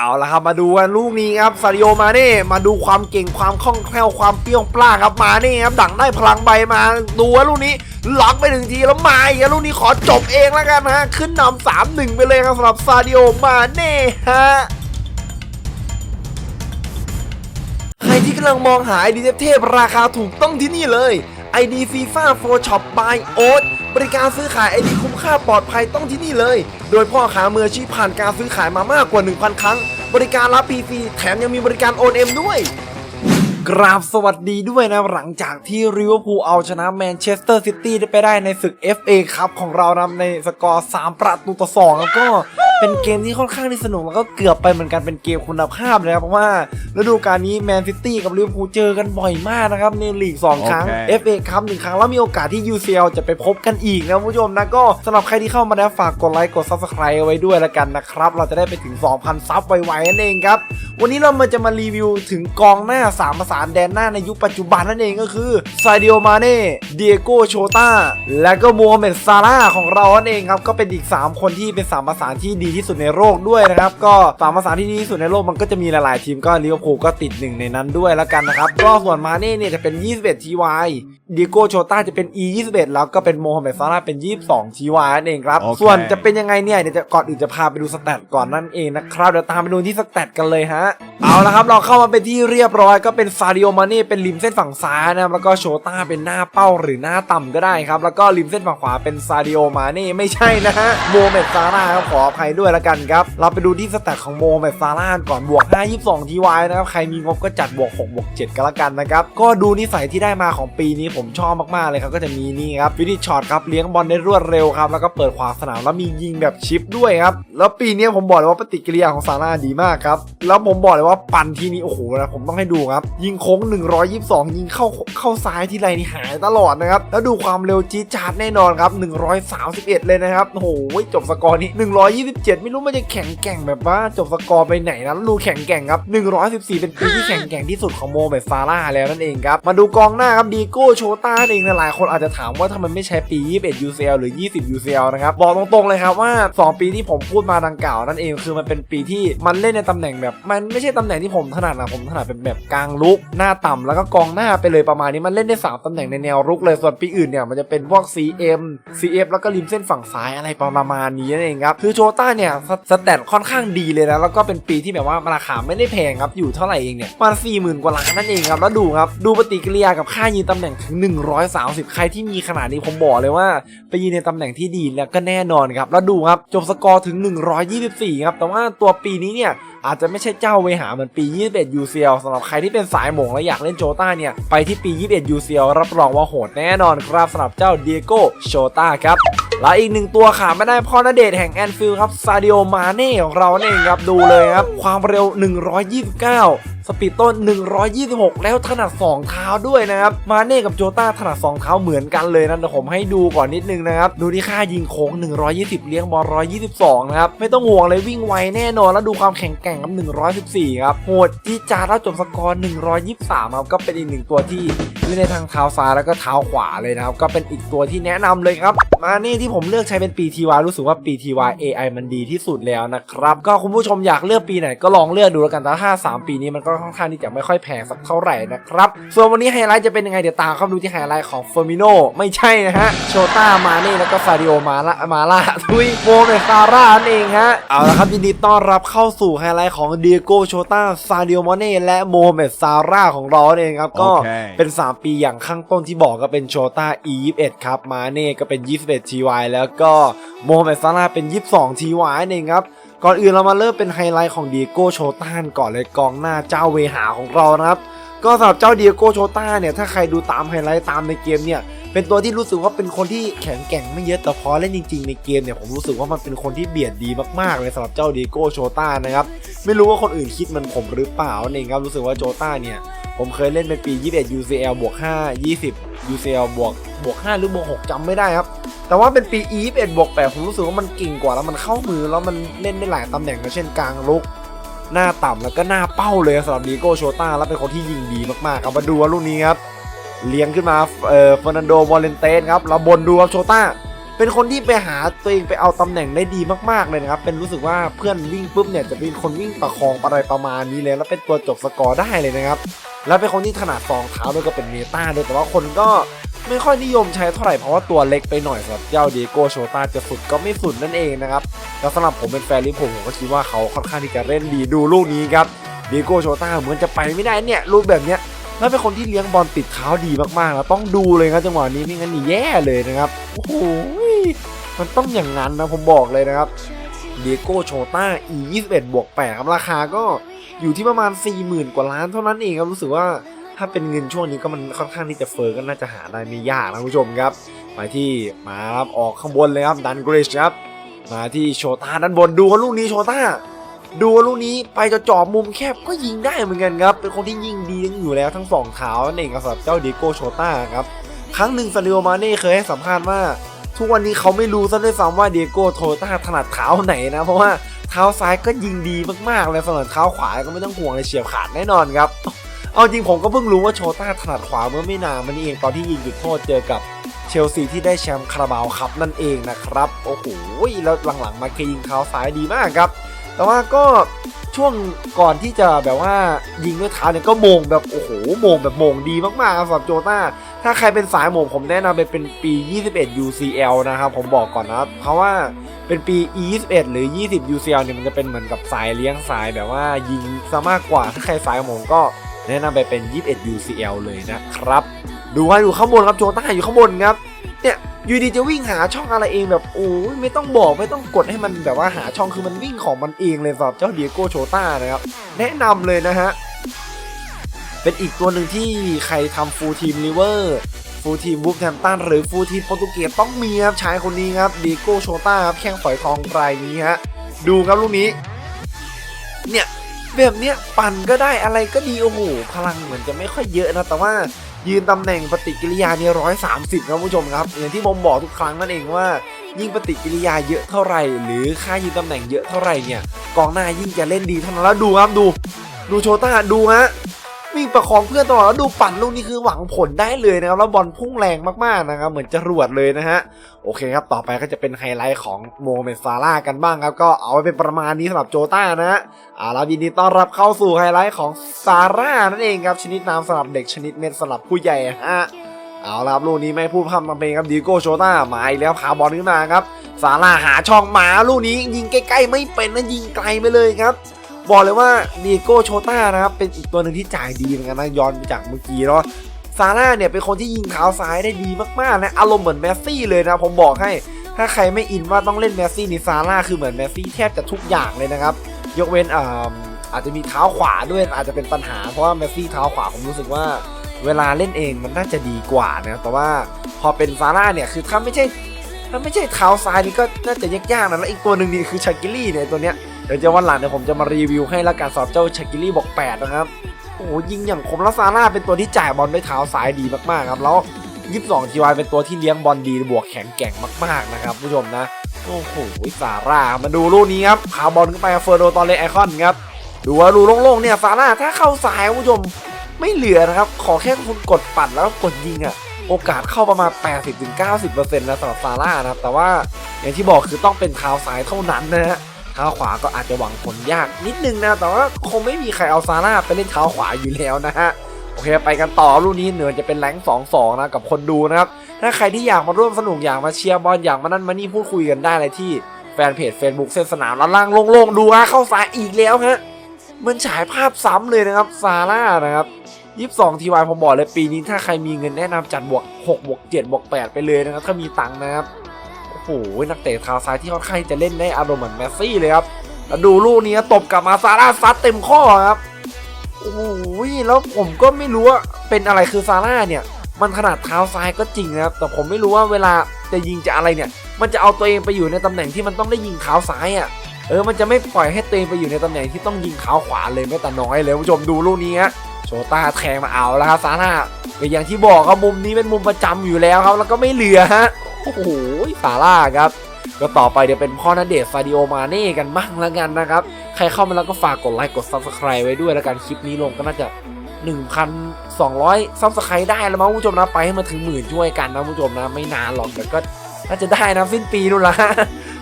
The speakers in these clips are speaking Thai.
เอาละครับมาดูกันลูกนี้ครับซาริโอมาเน่มาดูความเก่งความคล่องแคล่วความเปรี้ยวปร้าครับมาเน่ครับดังได้พลังใบมาดูว่าลูกนี้ล็อกไปหนึ่งทีแล้วมาอีกลูกนี้ขอจบเองแล้วกันฮะขึ้นนำสามหนึ่งไปเลยครับสำหรับซาริโอมาเน่ฮะใครที่กำลังมองหาไอดีเทพราคาถูกต้องที่นี่เลย ID FIFA for Shop by Oat บริการซื้อขายไอดีคุ้มค่าปลอดภัยต้องที่นี่เลย โดยพ่อค้ามืออาชีพผ่านการซื้อขายมามากกว่า 1,000 ครั้ง บริการรับ PC แถมยังมีบริการโอนเอ็มด้วย กราบสวัสดีด้วยนะหลังจากที่ริเวอร์พูลเอาชนะแมนเชสเตอร์ซิตี้ได้ไปได้ในศึก FA ครับของเรานะในสกอร์ 3 ประตูต่อ 2 แล้วก็เป็นเกมที่ค่อนข้างที่สนุกแล้วก็เกือบไปเหมือนกันเป็นเกมคุณภาพเลยครับเพราะว่าฤดูกาลนี้แมนซิตี้กับลิเวอร์พูลเจอกันบ่อยมากนะครับในลีก 2 ครั้งโอเค FA ครับหนึ่งครั้งแล้วมีโอกาสที่ UCL จะไปพบกันอีกนะคุณผู้ชมนะก็สำหรับใครที่เข้ามาแล้วฝากกดไลค์กด Subscribe เอาไว้ด้วยละกันนะครับเราจะได้ไปถึง 2,000 ซับไวๆนั่นเองครับวันนี้เรามาจะมารีวิวถึงกองหน้า3ประสา3 แดนหน้าในยุคปัจจุบันนั่นเองก็คือซาดิโอมาเน่เดียโกโชตาและก็โมฮัมเหม็ดซาร่าของเรานั่นเองครับก็เป็นอีก 3 คนที่เป็น3ภาษาที่ดีที่สุดในโลกด้วยนะครับก็สามประสาที่ดีที่สุดในโลกมันก็จะมีหลายๆทีมก็ลิเวอร์พูลก็ติดหนึ่งในนั้นด้วยแล้วกันนะครับก็ส่วนมาเน่เนี่ยจะเป็น 21 TY เดียโกโชตาจะเป็น E 21 แล้วก็เป็นโมฮัมเหม็ดซาร่าห์เป็น 22 TY นั่นเองครับ โอเค ส่วนจะเป็นยังไงเนี่ยเดี๋ยวจะก่อนอื่นจะพาไปดูสแตทก่อนนั่นเองนะครับเดี๋ยวตามไปดูที่สแตทกันเลยฮะ เอาละครับเราเข้ามาเป็นที่เรียบร้อยก็เป็นซาดิโอมาเน่เป็นริมเส้นฝั่งซ้ายนะครับแล้วก็โชต้าเป็นหน้าเป้าหรือหน้าต่ำก็ได้ครับ แล้วก็ริมเส้นฝั่งขวาเป็นซาดิโอมาเน่ไม่ใช่นะฮะโมเมดซาร่าครับขออภัยด้วยละกันครับเราไปดูที่สแตทของโมเมดซาร่าก่อนบวก5 22 ทีวายนะครับใครมีงบก็จัดบวก6บวก7ก็แล้วกันนะครับก็ดูนิสัยที่ได้มาของปีนี้ผมผมชอบมากๆเลยครับก็จะมีนี่ครับวินิช็อตครับเลี้ยงบอลได้รวดเร็วครับแล้วก็เปิดขวางสนามแล้วมียิงแบบชิปด้วยครับแล้วปีนี้ผมบอกเลยว่าปฏิกิริยาของซาร่าดีมากครับแล้วผมบอกเลยว่าปั่นทีนี้โอ้โหนะผมต้องให้ดูครับยิงโค้ง 122 ยิงเข้าเข้าซ้ายที่ไรนี่หายตลอดนะครับแล้วดูความเร็วจี๊ดจ๊าดแน่นอนครับ131 เลยนะครับโอ้โหจบสกอร์นี้ 127 ไม่รู้มันจะแข็งแกร่งแบบว่าจบสกอร์ไปไหนนะลูแข็งแกร่งครับ114 เป็นปีที่แข็งแกร่งที่สุดของโมเมดซาร่าแล้วนั่นเองครับมาดูกองหน้าครับดีโก้โชต้าเองนะหลายคนอาจจะถามว่าทำไมไม่ใช้ปี 21 UCL หรือ 20 UCL นะครับ บอกตรงๆเลยครับว่า 2 ปีที่ผมพูดมาดังกล่าวนั่นเองคือมันเป็นปีที่มันเล่นในตำแหน่งแบบ มันไม่ใช่ตำแหน่งที่ผมถนัดนะผมถนัดเป็นแบบกลางลุกหน้าต่ำแล้วก็กองหน้าไปเลยประมาณนี้มันเล่นได้ 3 ตำแหน่งในแนวรุกเลยส่วนปีอื่นเนี่ยมันจะเป็นพวก CM CF แล้วก็ริมเส้นฝั่งซ้ายอะไรประมาณนี้นั่นเองครับคือโชต้าเนี่ยสสแตทค่อนข้างดีเลยนะแล้วก็เป็นปีที่แบบว่าราคาไม่ได้แพงครับอยู่เท่าไหร่เองเนี่ยประมาณสี่หมื่นกว่าล้านนั่นเองครับแล้วดูครับดูปฏิกิริยากับค่ายืนตำแหน่งถึง130 ใครที่มีขนาดนี้ผมบอกเลยว่าไปยืนในตำแหน่งที่ดีแล้วก็แน่นอนครับ แล้วดูครับจบสกอร์ถึง 124 ครับ แต่ว่าตัวปีนี้เนี่ยอาจจะไม่ใช่เจ้าเวหาเหมือนปี 21 UCL สำหรับใครที่เป็นสายหมงและอยากเล่นโจต้าเนี่ย ไปที่ปี 21 UCL รับรองว่าโหดแน่นอนครับสำหรับเจ้าเดียโก้โชต้าครับ และอีกหนึ่งตัวขาไม่ได้พ่อณเดชแห่งแอนฟิลครับซาดิโอมาเน่ของเราเองครับดูเลยครับ ความเร็ว 129 สปีดต้น 126 แล้วถนัด 2 เท้าด้วยนะครับ มาเน่กับโจต้าถนัด 2 เท้าเหมือนกันเลยนะเดี๋ยวผมให้ดูก่อนนิดนึงนะครับ ดูที่ค่ายิงโค้ง 120 เลี้ยงบอล 122 นะครับ ไม่ต้องห่วงเลยวิ่งไวแน่นอน แล้วดูความแข็งแกร่งกับ 114 ครับ โหดจีจาดแล้วจบสกอร์ 123 ครับ ก็เป็นอีกหนึ่งตัวที่ เล่นในทางเท้าซ้ายแล้วก็เท้าขวาเลยนะครับ ก็เป็นอีกตัวที่แนะนำเลยครับ มาเน่ที่ผมเลือกใช้เป็นปีทีวารู้สึกว่าปีทีวา AI มันดีที่สุดแล้วนะครับ ก็คุณผู้ชมอยากเลือกปีไหนก็ลองเลือกดูแล้วกันแต่ถ้า3ปีนี้มันก็ค่อนข้างที่จะไม่ค่อยแพงสักเท่าไหร่นะครับ ส่วนวันนี้ไฮไลท์จะเป็นยังไงเดี๋ยวตามเข้าไปดูที่ไฮไลท์ของเฟอร์มิโนไม่ใช่นะฮะโชต้ามาเน่แล้วก็ซาดิโอมาละมาล่าทุยโมเมซาร่านั่นเองฮะเอาละครับยินดีต้อนรับเข้าสู่ไฮไลท์ของเดียโกโชต้าซาดิโอมาเน่และโมเมซาร่าของเรานั่นเองครับก็โอเคเป็น 3ปีอย่างข้างต้นที่บอกก็เป็นโชต้า E21 ครับ มาเน่ก็เป็น 21 TY แล้วก็โมฮัมเหม็ดซาร่าเป็น 22 TY นั่นเองครับก่อนอื่นเรามาเริ่มเป็นไฮไลท์ของดีโก้โชต้านก่อนเลยกองหน้าเจ้าเวหาของเรานะครับก็สำหรับเจ้าดีโก้โชต้าเนี่ย ถ้าใครดูตามไฮไลท์ตามในเกมเนี่ย เป็นตัวที่รู้สึกว่าเป็นคนที่แข็งแกร่งไม่เยอะแต่พอเล่นจริง ๆ ในเกมเนี่ย ผมรู้สึกว่ามันเป็นคนที่เบียดดีมากๆเลยสำหรับเจ้าดีโก้โชต้านะครับ ไม่รู้ว่าคนอื่นคิดมันผมหรือเปล่านั่นเองครับรู้สึกว่าโจต้าเนี่ย ผมเคยเล่นเป็นปี 21 UCL บวก5 20 UCL บวกบวก5หรือบวก6จำไม่ได้ครับ แต่ว่าเป็นปี 21 บวก8ผมรู้สึกว่ามันเก่งกว่าแล้วมันเข้ามือแล้วมันเล่นได้หลายตำแหน่งนะเช่นกลางลุก หน้าต่ำแล้วก็หน้าเป้าเลยสำหรับดีโก้โชต้าแล้วเป็นคนที่ยิงดีมากๆครับมาดูว่าลูกนี้ครับเลี้ยงขึ้นมาเอ่อเฟอร์นันโดวอลเลนเตสครับเราบนดูครับโชต้า เป็นคนที่ไปหาตัวเองไปเอาตำแหน่งได้ดีมากๆเลยนะครับ เป็นรู้สึกว่าเพื่อนวิ่งปุ๊บเนี่ยจะเป็นคนวิ่งประคองอะไรประมาณนี้เลย แล้วเป็นตัวจบสกอร์ได้เลยนะครับ แล้วเป็นคนที่ถนัดฟองเท้าด้วยก็เป็นเมตาด้วยแต่ว่าคนก็ไม่ค่อยนิยมใช้เท่าไหร่เพราะว่าตัวเล็กไปหน่อยสำหรับเจ้าดีโก้โชตาจะสุดก็ไม่สุดนั่นเองนะครับแล้วสำหรับผมเป็นแฟนลิเวอร์พูลผมก็คิดว่าเขาค่อนข้างที่จะเล่นดีดูลูกนี้ครับดีโก้โชตาเหมือนจะไปไม่ได้เนี่ยลูกแบบเนี้ย แล้วเป็นคนที่เลี้ยงบอลติดเท้าดีมากๆนะต้องดูเลยครับจังหวะนี้ไม่งั้นนี่แย่เลยนะครับโอ้โหมันต้องอย่างนั้นนะผมบอกเลยนะครับเดโก้โชต้า e 2 1บวก8ครับราคาก็อยู่ที่ประมาณ 40,000 กว่าล้านเท่านั้นเองครับรู้สึกว่าถ้าเป็นเงินช่วงนี้ก็มันค่อนข้างที่จะเฟอร์ก็น่าจะหาได้ไม่ยากนะคุณผู้ชมครับ มาที่มาครับออกข้างบนเลยครับดันกริชครับมาที่โชต้าด้านบนดูว่าลูกนี้โชต้า ดูว่าลูกนี้ไปจะจอบมุมแคบก็ยิงได้เหมือนกันครับ เป็นคนที่ยิงดีอยู่แล้วทั้งสองเท้านั่นเองครับสำหรับเจ้าดิโก้โชต้าครับ ครั้งหนึ่งซาริโอมาเน่เคยให้สัมภาษณ์ว่า ทุกวันนี้เขาไม่รู้ซะด้วยซ้ำว่าเดโก้โชต้าถนัดเท้าไหนนะ เพราะว่าเท้าซ้ายก็ยิงดีมากๆเลยส่วนเท้าขวาก็ไม่ต้องห่วงเลยเฉียบขาดแน่นอนครับ เอาจริงผมก็เพิ่งรู้ว่าโชต้าถนัดขวาเมื่อไม่นานมานี้เองตอนที่ยิงจุดโทษเจอกับเชลซีที่ได้แชมป์คาราบาวครับนั่นเองนะครับ โอ้โหแล้วหลังๆมาเคยิงเท้าซ้ายดีมากครับ แต่ว่าก็ช่วงก่อนที่จะแบบว่ายิงด้วยเท้าเนี่ยก็โมงแบบโอ้โหโมงแบบโมงดีมากๆสำหรับโจต้า ถ้าใครเป็นสายโมงผมแนะนำไปเป็นปี 21 UCL นะครับผมบอกก่อนนะเพราะว่าเป็นปี E21 หรือ 20 UCL เนี่ยมันจะเป็นเหมือนกับสายเลี้ยงสายแบบว่ายิงซะมากกว่าถ้าใครสายโมงก็แนะนำไปเป็น 21 UCL เลยนะครับ ดูให้ดูข้างบนครับโจต้าอยู่ข้างบนครับ อยู่ดีจะวิ่งหาช่องอะไรเองแบบโอ้ยไม่ต้องบอกไม่ต้องกดให้มันแบบว่าหาช่องคือมันวิ่งของมันเองเลยสำหรับเจ้าเดียโกโชต้านะครับแนะนำเลยนะฮะเป็นอีกตัวหนึ่งที่ใครทำฟูลทีมลิเวอร์ฟูลทีมบูฟแฮมตันหรือฟูลทีมโปรตุเกสต้องมีครับชายคนนี้ครับดีโก้โชต้าครับแข้งฝอยทองปลายนี้ฮะดูครับลูกนี้ เนี่ยแบบเนี้ยปั่นก็ได้อะไรก็ดีโอ้โหพลังเหมือนจะไม่ค่อยเยอะนะแต่ว่า ยืนตำแหน่งปฏิกิริยาเนี่ยร้อยสามสิบครับผู้ชมครับอย่างที่ผมบอกทุกครั้งนั่นเองว่า ยิ่งปฏิกิริยาเยอะเท่าไหร่ หรือค่ายืนตำแหน่งเยอะเท่าไหร่เนี่ยกองหน้ายิ่งจะเล่นดีเท่านั้นแล้วดูครับดู ดูโชต้าดูฮะ วิ่งประคองเพื่อนตลอดแล้วดูปั่นลูกนี้คือหวังผลได้เลยนะครับแล้วบอลพุ่งแรงมากๆนะครับเหมือนจรวดเลยนะฮะโอเคครับต่อไปก็จะเป็นไฮไลท์ของโมเมนซาร่ากันบ้างครับก็เอาไว้เป็นประมาณนี้สำหรับโจต้านะฮะเอาล่ะยินดีต้อนรับเข้าสู่ไฮไลท์ของซาร่านั่นเองครับชนิดน้ำสำหรับเด็กชนิดเม็ดสำหรับผู้ใหญ่ฮะเอาล่ะครับลูกนี้ไม่พูดพร่ำทำเพลงครับดีโก้โชต้ามาอีกแล้วพาบอลขึ้นมาครับซาร่าหาช่องหมาลูกนี้ยิงใกล้ๆไม่เป็นนะยิงไกลไปเลยครับ บอกเลยว่าดีโก้โชต้านะครับเป็นอีกตัวหนึ่งที่จ่ายดีเหมือนกันนะย้อนไปจากเมื่อกี้เนาะซาร่าเนี่ยเป็นคนที่ยิงเท้าซ้ายได้ดีมากๆนะอารมณ์เหมือนแมสซี่เลยนะผมบอกให้ถ้าใครไม่อินว่าต้องเล่นแมสซี่นี่ซาร่าคือเหมือนแมสซี่แทบจะทุกอย่างเลยนะครับ ยกเว้นอ่าอาจจะมีเท้าขวาด้วยอาจจะเป็นปัญหาเพราะว่าแมสซี่เท้าขวาผมรู้สึกว่าเวลาเล่นเองมันน่าจะดีกว่านะแต่ว่าพอเป็นซาร่าเนี่ยคือถ้าไม่ใช่ถ้าไม่ใช่เท้าซ้ายนี่ก็น่าจะยากๆนะแล้วอีกตัวหนึ่งนี่คือชากิลี่เนี่ยตัวเนี้ย เดี๋ยวจะวันหลังเดี๋ยวผมจะมารีวิวให้ละกันสำหรับเจ้าชากิลี่บอก8นะครับโอ้ยิงอย่างคมแล้วซาร่าเป็นตัวที่จ่ายบอลด้วยเท้าซ้ายดีมากๆครับแล้ว22ทีวายเป็นตัวที่เลี้ยงบอลดีบวกแข็งแกร่งมากๆนะครับผู้ชมนะโอ้โหซาร่ามาดูลูกนี้ครับพาบอลขึ้นไปเฟอร์โดตอนเลไอคอนครับดูว่ารูโล่งๆเนี่ยซาร่าถ้าเข้าซ้ายผู้ชมไม่เหลือนะครับ ขอแค่คุณกดปัดแล้วกดยิงอะโอกาสเข้าประมาณ 80-90%นะสำหรับซาร่านะครับแต่ว่าอย่างที่บอกคือต้องเป็นเท้าซ้ายเท่านั้นนะฮะ ท้าขวาก็อาจจะหวังผลยากนิดนึงนะ แต่ว่าคงไม่มีใครเอาซาร่าไปเล่นเท้าขวาอยู่แล้วนะฮะโอเคไปกันต่อลูกนี้เหนือจะเป็นแรงสองสองนะกับคนดูนะครับถ้าใครที่อยากมาร่วมสนุกอยากมาเชียร์บอลอยากมานั่นมานี่พูดคุยกันได้เลยที่แฟนเพจ Facebook เส้นสนามล่างโล่งๆดูฮะเข้าสายอีกแล้วฮะมันฉายภาพซ้ำเลยนะครับซาร่านะครับ22ทีวายผมบอกเลยปีนี้ถ้าใครมีเงินแนะนำจัดบวก6บวก7บวก8ไปเลยนะครับถ้ามีตังค์นะครับ หนักเตะเท้าซ้ายที่ค่อนข้างจะเล่นได้อารมณ์เหมือนแมสซี่เลยครับแล้วดูลูกนี้ตบกลับมาซาร่าซัดเต็มข้อครับโอ้โหแล้วผมก็ไม่รู้ว่าเป็นอะไรคือซาร่าเนี่ย มันขนาดเท้าซ้ายก็จริงนะครับ แต่ผมไม่รู้ว่าเวลาจะยิงจะอะไรเนี่ย มันจะเอาตัวเองไปอยู่ในตำแหน่งที่มันต้องได้ยิงเท้าซ้ายอะ่ะเออมันจะไม่ปล่อยให้ตัวเองไปอยู่ในตำแหน่งที่ต้องยิงเท้าขวาเลยแม้แต่น้อยเลยคุณผู้ชมดูลูกนี้ฮะโชต้าแทงมาเอาแล้วครับซาร่าก็อย่างที่บอกครับมุมนี้เป็นมุมประจำอยู่แล้วครับ แล้วก็ไม่เหลือฮะ โอ้โหซาร่าครับก็ต่อไปเดี๋ยวเป็นพ่อนาเดชซาดิโอมาเน่กันบ้างแล้วกันนะครับ ใครเข้ามาแล้วก็ฝากกดไลค์กด Subscribe ไว้ด้วยแล้วกันคลิปนี้ลงก็น่าจะ 1,200 Subscribe ได้แล้วมั้งคุณผู้ชมนะไปให้มาถึงหมื่นช่วยกันนะคุณผู้ชมนะไม่นานหรอกเดี๋ยวก็น่าจะได้นะสิ้นปีนู่นละ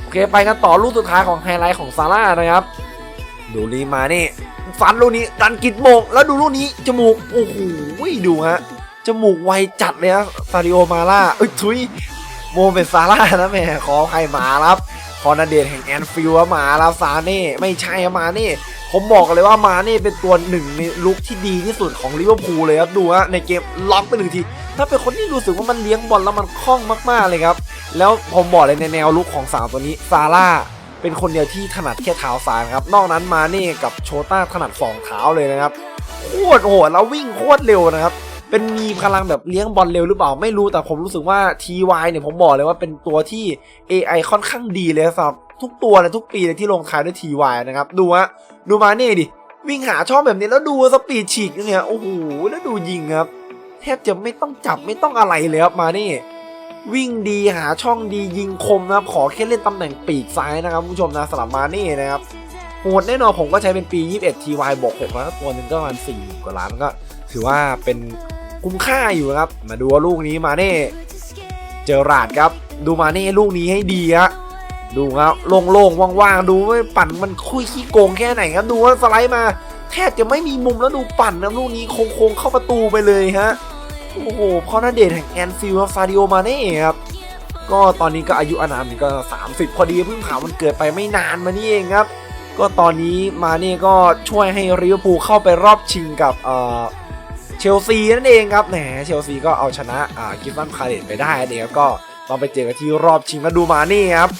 โอเคไปกันต่อลูกสุดท้ายของไฮไลท์ของซาร่านะครับดูลีมาเนี่ฟันลูกนี้ดันกิดโมงแล้วดูลูกนี้จมูกโอ้โหดูฮะจมูกไวจัดเลยฮะซาดิโอมาล่าเอ้ยทุย โมเป็นซาร่านะแม่ขอใครมาครับคอนาเดตแห่งแอนฟิลมาแล้วซาเน่ไม่ใช่มาเน่ผมบอกเลยว่ามาเน่เป็นตัวหนึ่งในลุกที่ดีที่สุดของลิเวอร์พูลเลยครับดูฮะในเกมล็อกไปหนึ่งทีถ้าเป็นคนที่รู้สึกว่ามันเลี้ยงบอลแล้วมันคล่องมากๆเลยครับ แล้วผมบอกเลยในแนวลุกของสาวตัวนี้ซาร่าเป็นคนเดียวที่ถนัดแค่เท้าซ้ายนะครับ นอกนั้นมาเน่กับโชต้าถนัดสองเท้าเลยนะครับโคตรโหดแล้ววิ่งโคตรเร็วนะครับ เป็นมีพลังแบบเลี้ยงบอลเร็วหรือเปล่าไม่รู้แต่ผมรู้สึกว่า TY เนี่ยผมบอกเลยว่าเป็นตัวที่ AI ค่อนข้างดีเลยครับทุกตัวเลยทุกปีเลยที่ลงท้ายด้วย TY นะครับ ดูฮะดูมาเน่ดิ วิ่งหาช่องแบบนี้แล้วดูสปีดฉีกเนี่ยโอ้โหแล้วดูยิงครับ แทบจะไม่ต้องจับไม่ต้องอะไรเลยครับมาเน่วิ่งดีหาช่องดียิงคมนะครับ ขอแค่เล่นตำแหน่งปีกซ้ายนะครับผู้ชมนะสำหรับมาเน่นะครับโหดแน่นอนผมก็ใช้เป็นปี 21 TY บวก6แล้วตัวหนึงก็ประมาณ4กว่าล้านก็ถือว่าเป็น คุ้มค่าอยู่นะครับ มาดูว่าลูกนี้มาเน่เจอราดครับ ดูมาเน่ลูกนี้ให้ดีฮะดูครับโล่งๆว่างๆดูว่าปั่นมันคุยขี้โกงแค่ไหนครับ ดูว่าสไลด์มาแทบจะไม่มีมุมแล้วดูปั่นนะลูกนี้โค้งๆเข้าประตูไปเลยฮะโอ้โหพอนาเดชแห่งแอนฟิลด์ซาดิโอมาเน่ครับก็ตอนนี้ก็อายุอานามนี่ก็ 30 พอดีเพิ่งผ่านมันเกิดไปไม่นานมานี่เองครับ ก็ตอนนี้มาเน่ก็ช่วยให้ริเวอร์พูลเข้าไปรอบชิงกับเอ่อ เชลซีนั่นเองครับแหมเชลซีก็เอาชนะอ่ากิฟตันพาเลตไปได้นั่นเองครับก็ต้องไปเจอกันที่รอบชิงแล้วดูมาเน่ครับ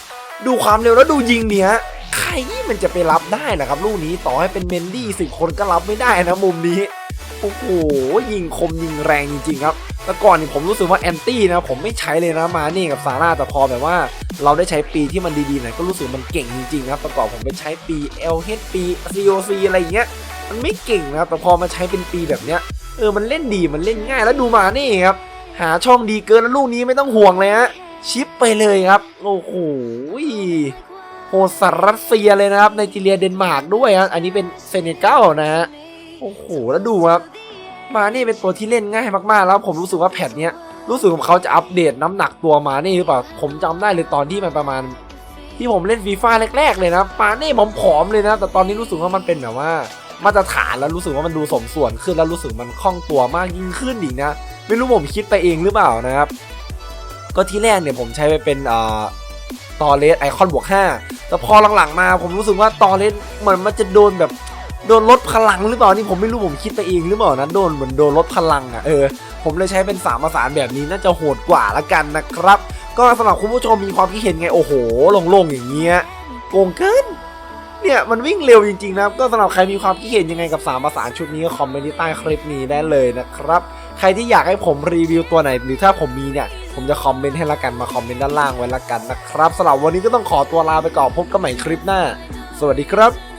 ดูความเร็วแล้วดูยิงเนี่ยใครมันจะไปรับได้นะครับลูกนี้ต่อให้เป็นเมนดี้สิบคนก็รับไม่ได้นะมุมนี้โอ้โหยิงคมยิงแรงจริงๆครับแต่ก่อนนี่ผมรู้สึกว่าแอนตี้นะผมไม่ใช้เลยนะมานี่กับซาร่าแต่พอแบบว่า เราได้ใช้ปีที่มันดีๆหน่อยก็รู้สึกมันเก่งจริงๆครับแต่ก่อนผมไปใช้ปี LH ปี COC อะไรอย่างเงี้ยมันไม่เก่งนะครับแต่พอมาใช้เป็นปีแบบเนี้ย เออมันเล่นดีมันเล่นง่ายแล้วดูมานี่ครับ หาช่องดีเกินแล้วลูกนี้ไม่ต้องห่วงเลยฮะชิปไปเลยครับโอ้โหโหสัสรัสเซียเลยนะครับไนจีเรียเดนมาร์กด้วยฮะอันนี้เป็นเซเนกัลนะฮะโอ้โหแล้วดูครับ มานี่เป็นตัวที่เล่นง่ายมากๆ แล้วผมรู้สึกว่าแพทเนี้ยรู้สึกว่าเขาจะอัปเดตน้ำหนักตัวมานี่หรือเปล่าผมจำได้เลยตอนที่มันประมาณ ที่ผมเล่นฟีฟ่าแรก ๆ เลยนะมานี่ผมผอมเลยนะ แต่ตอนนี้รู้สึกว่ามันเป็นแบบว่า มาตรฐานแล้วรู้สึกว่ามันดูสมส่วนขึ้นแล้วรู้สึกมันคล่องตัวมากยิ่งขึ้นอีกนะ ไม่รู้ผมคิดไปเองหรือเปล่านะครับ ก็ที่แรกเนี่ยผมใช้ไปเป็นอ่าตอเลสไอคอนบวก5แต่พอหลังๆมาผมรู้สึกว่าตอเลสเหมือนมันจะโดนแบบโดนลดพลังหรือเปล่านี่ผมไม่รู้ผมคิดไปเองหรือเปล่านะโดนเหมือนโดนลดพลังอะเออผมเลยใช้เป็นสามประสานแบบนี้น่าจะโหดกว่าละกันนะครับ ก็สำหรับคุณผู้ชมมีความคิดเห็นไงโอ้โหโล่งๆอย่างเงี้ยโกงเกิน เนี่ยมันวิ่งเร็วจริงๆนะครับ ก็สำหรับใครมีความคิดเห็นยังไงกับสามประสานชุดนี้ก็คอมเมนต์ที่ใต้คลิปนี้ได้เลยนะครับ ใครที่อยากให้ผมรีวิวตัวไหน หรือถ้าผมมีเนี่ย ผมจะคอมเมนต์ให้ละกันมาคอมเมนต์ด้านล่างไว้ละกันนะครับสำหรับวันนี้ก็ต้องขอตัวลาไปก่อนพบกันใหม่คลิปหน้า สวัสดีครับ